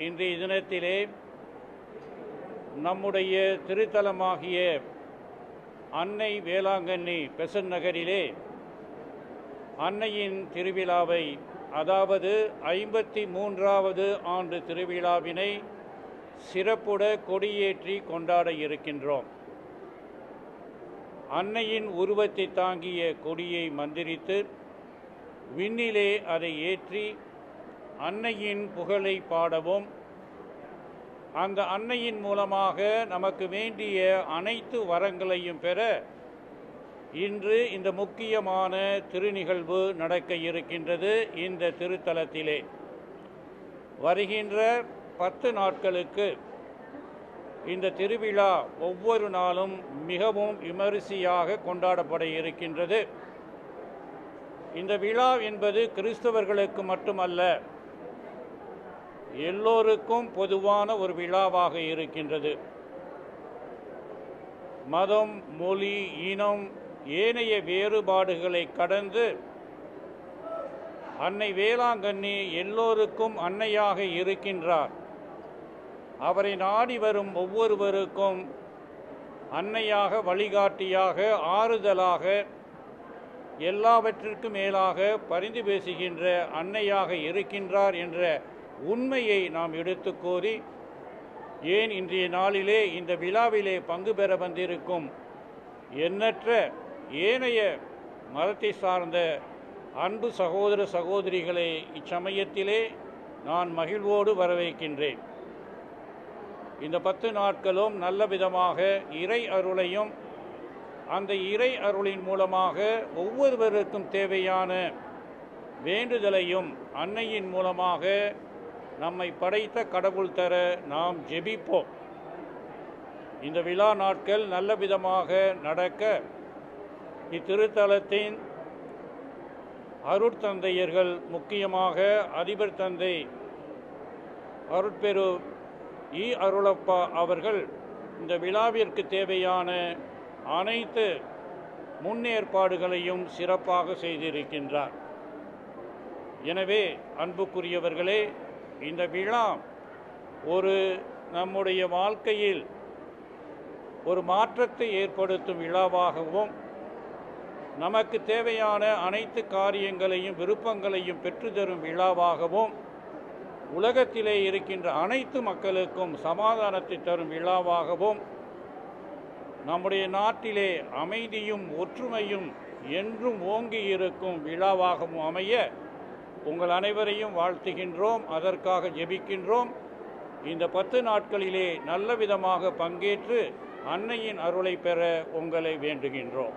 இன்றைய தினத்திலே நம்முடைய திருத்தலமாகிய அன்னை வேளாங்கண்ணி பெசன் நகரிலே அன்னையின் திருவிழாவை அதாவது ஐம்பத்தி மூன்றாவது ஆண்டு திருவிழாவினை சிறப்புட கொடியேற்றி கொண்டாட இருக்கின்றோம். அன்னையின் உருவத்தை தாங்கிய கொடியை மந்திரித்து விண்ணிலே அதை ஏற்றி அன்னையின் புகழை பாடவும். அந்த அன்னையின் மூலமாக நமக்கு வேண்டிய அனைத்து வரங்களையும் பெற இன்று இந்த முக்கியமான திருநிகழ்வு நடக்க இருக்கின்றது இந்த திருத்தலத்திலே. வருகின்ற பத்து நாட்களுக்கு இந்த திருவிழா ஒவ்வொரு நாளும் மிகவும் விமரிசையாக கொண்டாடப்பட இருக்கின்றது. இந்த விழா என்பது கிறிஸ்தவர்களுக்கு மட்டுமல்ல எல்லோருக்கும் பொதுவான ஒரு விழாவாக இருக்கின்றது. மதம் மொழி இனம் ஏனைய வேறுபாடுகளை கடந்து அன்னை வேளாங்கண்ணி எல்லோருக்கும் அன்னையாக இருக்கின்றார். அவரை நாடி வரும் ஒவ்வொருவருக்கும் அன்னையாக வழிகாட்டியாக ஆறுதலாக எல்லாவற்றிற்கும் மேலாக பரிந்து பேசுகின்ற அன்னையாக இருக்கின்றார் என்ற உண்மையை நாம் எடுத்து கோரி ஏன் இன்றைய நாளிலே இந்த விழாவிலே பங்கு பெற வந்திருக்கும் எண்ணற்ற ஏனைய மதத்தை சார்ந்த அன்பு சகோதர சகோதரிகளை இச்சமயத்திலே நான் மகிழ்வோடு வரவேற்கின்றேன். இந்த பத்து நாட்களும் நல்ல விதமாக இறை அருளையும் அந்த இறை அருளின் மூலமாக ஒவ்வொருவருக்கும் தேவையான வேண்டுதலையும் அன்னையின் மூலமாக நம்மை படைத்த கடவுள் தர நாம் ஜெபிப்போம். இந்த விழா நாட்கள் நல்ல விதமாக நடக்க இத்திருத்தலத்தின் அருட்தந்தையர்கள் முக்கியமாக அதிபர் தந்தை அருட்பெரு இ. அருளப்பா அவர்கள் இந்த விழாவிற்கு தேவையான அனைத்து முன்னேற்பாடுகளையும் சிறப்பாக செய்திருக்கின்றார். எனவே அன்புக்குரியவர்களே இந்த விழா ஒரு நம்முடைய வாழ்க்கையில் ஒரு மாற்றத்தை ஏற்படுத்தும் விழாவாகவும் நமக்கு தேவையான அனைத்து காரியங்களையும் விருப்பங்களையும் பெற்றுத்தரும் விழாவாகவும் உலகத்திலே இருக்கின்ற அனைத்து மக்களுக்கும் சமாதானத்தை தரும் விழாவாகவும் நம்முடைய நாட்டிலே அமைதியும் ஒற்றுமையும் என்றும் ஓங்கி இருக்கும் விழாவாகவும் அமைய உங்கள் அனைவரையும் வாழ்த்துகின்றோம் அதற்காக ஜெபிக்கின்றோம். இந்த பத்து நாட்களிலே நல்ல விதமாக பங்கேற்று அன்னையின் அருளை பெற உங்களை வேண்டுகின்றோம்.